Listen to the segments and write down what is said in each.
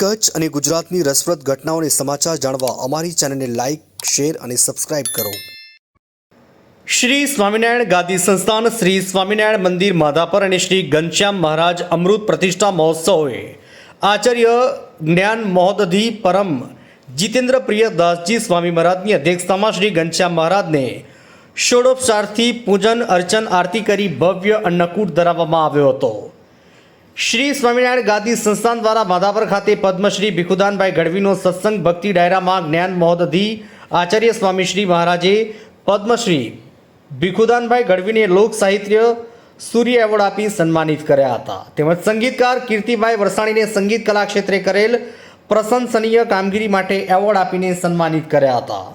કચ્છ અને ગુજરાતની રસપ્રદ ઘટનાઓને સમાચાર જાણવા અમારી ચેનલને લાઇક, શેર અને સબસ્ક્રાઇબ કરો. શ્રી સ્વામિનારાયણ ગાદી સંસ્થાન શ્રી સ્વામિનારાયણ મંદિર માધાપર અને શ્રી ઘનશ્યામ મહારાજ અમૃત પ્રતિષ્ઠા મહોત્સવે આચાર્ય જ્ઞાન મહોદધિ પરમ જીતેન્દ્ર પ્રિય દાસજી સ્વામી મહારાજની અધ્યક્ષતામાં શ્રી ઘનશ્યામ મહારાજને ષોડોપચારથી પૂજન, અર્ચન, આરતી કરી ભવ્ય અન્નકૂટ ધરાવવામાં આવ્યો હતો. શ્રી સ્વામિનારાયણ ગાદી સંસ્થાન દ્વારા માધાપર ખાતે પદ્મશ્રી ભીખુદાનભાઈ ગઢવીનો સત્સંગ ભક્તિ ડાયરામાં જ્ઞાન મહોદધિ આચાર્ય સ્વામી શ્રી મહારાજે પદ્મશ્રી ભીખુદાનભાઈ ગઢવીને લોક સાહિત્ય સૂર્ય એવોર્ડ આપી સન્માનિત કર્યા હતા. તેમજ સંગીતકાર કીર્તિભાઈ વરસાણીને સંગીત કલા ક્ષેત્રે કરેલ પ્રશંસનીય કામગીરી માટે એવોર્ડ આપીને સન્માનિત કર્યા હતા.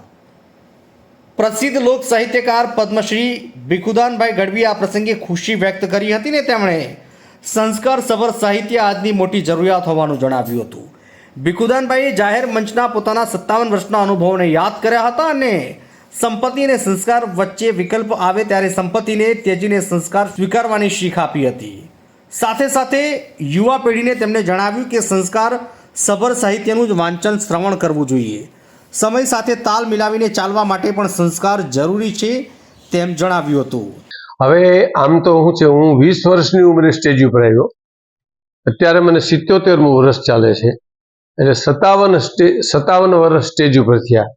પ્રસિદ્ધ લોક સાહિત્યકાર પદ્મશ્રી ભીખુદાનભાઈ ગઢવીએ આ પ્રસંગે ખુશી વ્યક્ત કરી હતી ને તેમણે સંસ્કાર સભર સાહિત્ય આજની મોટી જરૂરિયાત હોવાનું જણાવ્યું હતું. ભીખુદાનભાઈએ જાહેર મંચના પોતાના સત્તાવન વર્ષના અનુભવોને યાદ કર્યા હતા અને સંપત્તિ અને સંસ્કાર વચ્ચે વિકલ્પ આવે ત્યારે સંપત્તિને ત્યજીને સંસ્કાર સ્વીકારવાની શીખ આપી હતી. સાથે સાથે યુવા પેઢીને તેમણે જણાવ્યું કે સંસ્કાર સભર સાહિત્યનું જ વાંચન શ્રવણ કરવું જોઈએ. સમય સાથે તાલ મિલાવીને ચાલવા માટે પણ સંસ્કાર જરૂરી છે તેમ જણાવ્યું હતું. હવે આમ તો હું છે, હું વીસ વર્ષની ઉંમરે સ્ટેજ ઉપર આવ્યો. અત્યારે મને સિત્યોતેરમું વર્ષ ચાલે છે. એટલે સત્તાવન સત્તાવન વર્ષ સ્ટેજ ઉપર થયા.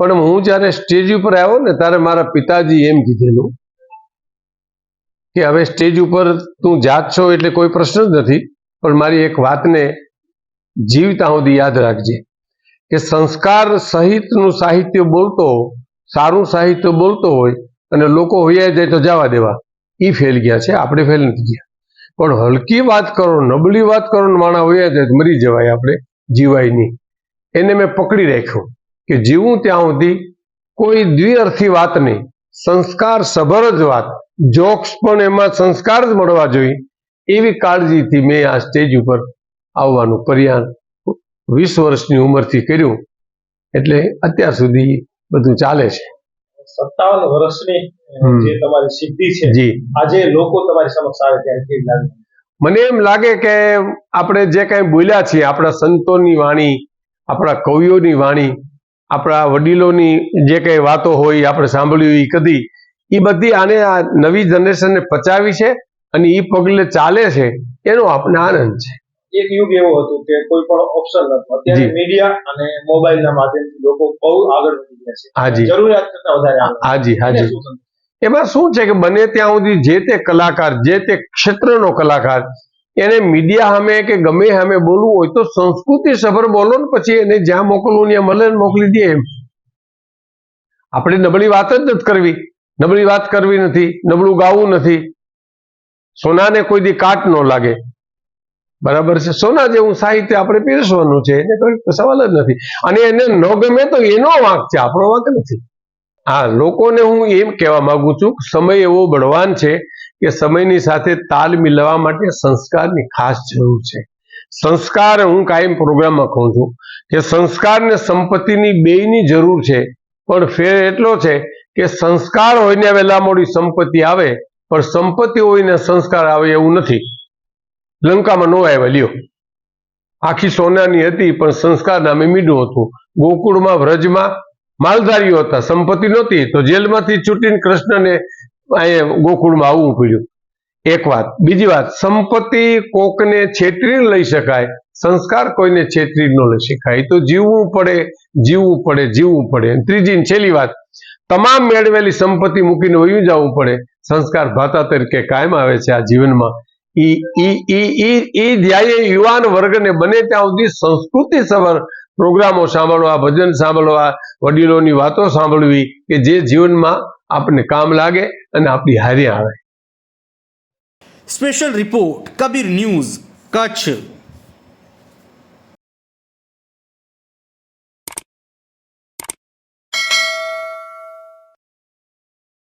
પણ હું જ્યારે સ્ટેજ ઉપર આવ્યો ને, ત્યારે મારા પિતાજી એમ કીધેલું કે, હવે સ્ટેજ ઉપર તું જાત છો એટલે કોઈ પ્રશ્ન જ નથી, પણ મારી એક વાતને જીવતા સુધી યાદ રાખજે કે સંસ્કાર સહિતનું સાહિત્ય બોલતો, સારું સાહિત્ય બોલતો હોય અને લોકો હોયા જાય તો જવા દેવા. એ ફેલ ગયા છે, આપણે ફેલ નથી ગયા. પણ હલકી વાત કરો, નબળી વાત કરો માણા હોયા જાય તો મરી જવાય આપણે, જીવાય નહીં. એને મેં પકડી રાખ્યો કે જીવું ત્યાં સુધી કોઈ દ્વિઅર્થી વાત નહીં. સંસ્કાર સભર જ વાત. જોક્સ પણ એમાં સંસ્કાર જ મળવા જોઈએ. એવી કાળજીથી મેં આ સ્ટેજ ઉપર આવવાનું પ્રયાણ વીસ વર્ષની ઉંમરથી કર્યું. એટલે અત્યાર સુધી બધું ચાલે છે. સત્તાવન વર્ષની જે તમારી સિદ્ધિ છે આજે લોકો તમારી સમક્ષ આવે ત્યારે કેવી લાગે? મને એમ લાગે કે આપણે જે કાંઈ બોલ્યા છીએ આપણા સંતોની વાણી આપણા કવિઓની વાણી આપણા વડીલોની જે કંઈ વાતો હોય આપણે સાંભળ્યું એ કદી એ બધી આને આ નવી જનરેશનને પચાવી છે અને એ પગલે ચાલે છે એનો આપણને આનંદ છે. એક યુગ એવો હતો કે કોઈ પણ ઓપ્શન નતો અત્યારે મીડિયા અને મોબાઈલના માધ્યમથી લોકો બહુ આગળ વધી ગયા છે. હાજી. જરૂરિયાત કરતા વધારે હાજી હાજી એમાં શું છે કે બને ત્યાં સુધી જે તે કલાકાર જે તે ક્ષેત્રનો કલાકાર એને મીડિયા સામે કે ગમે સામે બોલવું હોય તો સંસ્કૃતિ સભર બોલો ને પછી એને જ્યાં મોકલવું ત્યાં મળે ને મોકલી દે એમ. આપણે નબળી વાત જ નથી કરવી. નબળી વાત કરવી નથી નબળું ગાવું નથી. સોનાને કોઈ દી કાટ ન લાગે. બરાબર છે? સોના જેવું સાહિત્ય આપણે પીરસવાનું છે એને કોઈ સવાલ જ નથી. અને એને ન ગમે તો એનો વાંક છે, આપણો વાંક નથી. હા લોકોને હું એમ કહેવા માંગુ છું, સમય એવો બળવાન છે કે સમયની સાથે તાલ મિલાવવા માટે સંસ્કારની ખાસ જરૂર છે. સંસ્કાર હું કાયમ પ્રોગ્રામમાં કહું છું કે સંસ્કાર ને સંપત્તિની બેયની જરૂર છે, પણ ફેર એટલો છે કે સંસ્કાર હોય ને વહેલા મોડી સંપત્તિ આવે, પણ સંપત્તિ હોય ને સંસ્કાર આવે એવું નથી. લંકામાં નો આવ્યા, લ્યો. આખી સોનાની હતી, પણ સંસ્કાર નામે મીડું હતું. ગોકુળમાં, વ્રજમાં માલધારીઓ હતા, સંપત્તિ નહોતી. તો જેલમાંથી છૂટીને કૃષ્ણને ગોકુળમાં આવવું પડ્યું. એક વાત. બીજી વાત, સંપત્તિ કોકને છેતરીને લઈ શકાય. સંસ્કાર કોઈને છેતરી ન લઈ શકાય. તો જીવવું પડે જીવવું પડે જીવવું પડે. ત્રીજી છેલ્લી વાત. તમામ મેળવેલી સંપત્તિ મૂકીને વયું જવું પડે. સંસ્કાર ભાતા તરીકે કાયમ આવે છે આ જીવનમાં. ઈ ધ્યાયે યુવાન બને ત્યાં સુધી સંસ્કૃતિ સભર પ્રોગ્રામો સાંભળવા ભજન સાંભળવા વડીલોની વાતો સાંભળવી કે જે જીવનમાં આપણને કામ લાગે અને આપણી હારી આવે. Special report Kabir news Kutch